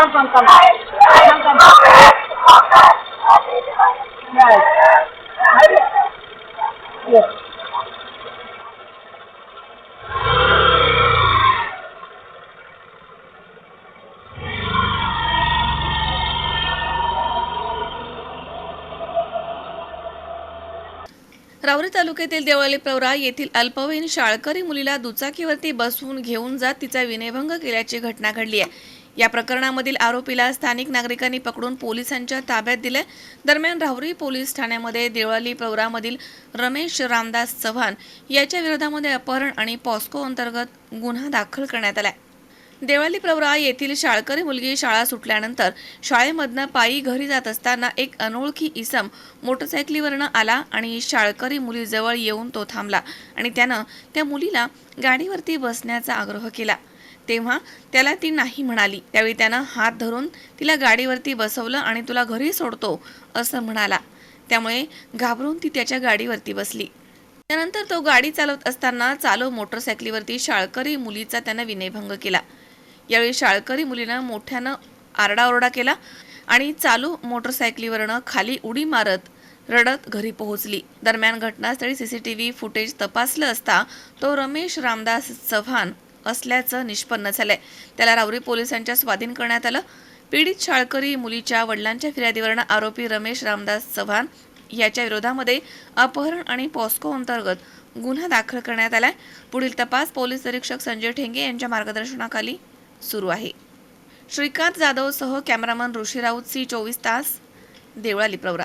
थांब थांब थांब थांब थांब रावरी तालुक्यातील देवळाली प्रवरा येथील अल्पवयीन शाळकरी मुलीला दुचाकीवरती बसवून घेऊन जात तिचा विनयभंग केल्याची घटना घडली आहे. या प्रकरणामधील आरोपीला स्थानिक नागरिकांनी पकडून पोलिसांच्या ताब्यात दिले. दरम्यान राहुरी पोलीस ठाण्यामध्ये देवळाली प्रवरामधील रमेश रामदास चव्हाण याच्या विरोधामध्ये अपहरण आणि पॉस्को अंतर्गत गुन्हा दाखल करण्यात आला देवाली प्रवरा येथील शाळकरी मुलगी शाळा सुटल्यानंतर शाळेमधनं पायी घरी जात असताना एक अनोळखी इसम मोटरसायकलीवरनं आला आणि शाळकरी मुलीजवळ येऊन तो थांबला आणि त्यानं त्या मुलीला गाडीवरती बसण्याचा आग्रह केला. तेव्हा त्याला ती नाही म्हणाली. त्यावेळी त्यानं हात धरून तिला गाडीवरती बसवलं आणि तुला घरी सोडतो असं म्हणाला. त्यामुळे घाबरून ती त्याच्या गाडीवरती बसली. त्यानंतर तो गाडी चालवत असताना चालू मोटरसायकलीवरती शाळकरी मुलीचा त्यानं विनयभंग केला. यावेळी शाळकरी मुलीनं मोठ्यानं आरडाओरडा केला आणि चालू मोटरसायकलीवरनं खाली उडी मारत रडत घरी पोहोचली. दरम्यान घटनास्थळी सीसीटीव्ही फुटेज तपासलं असता तो रमेश रामदास चव्हाण असल्याचं निष्पन्न झालंय. त्याला रावरी पोलिसांच्या स्वाधीन करण्यात आलं. पीडित शाळकरी मुलीच्या वडिलांच्या फिर्यादीवरनं आरोपी रमेश रामदास चव्हाण याच्या विरोधामध्ये अपहरण आणि पॉस्को अंतर्गत गुन्हा दाखल करण्यात आलाय. पुढील तपास पोलीस निरीक्षक संजय ठेंगे यांच्या मार्गदर्शनाखाली सुरू आहे. श्रीकांत जाधवसह कॅमेरामन ऋषी राऊत सी चोवीस तास Deolali Pravara.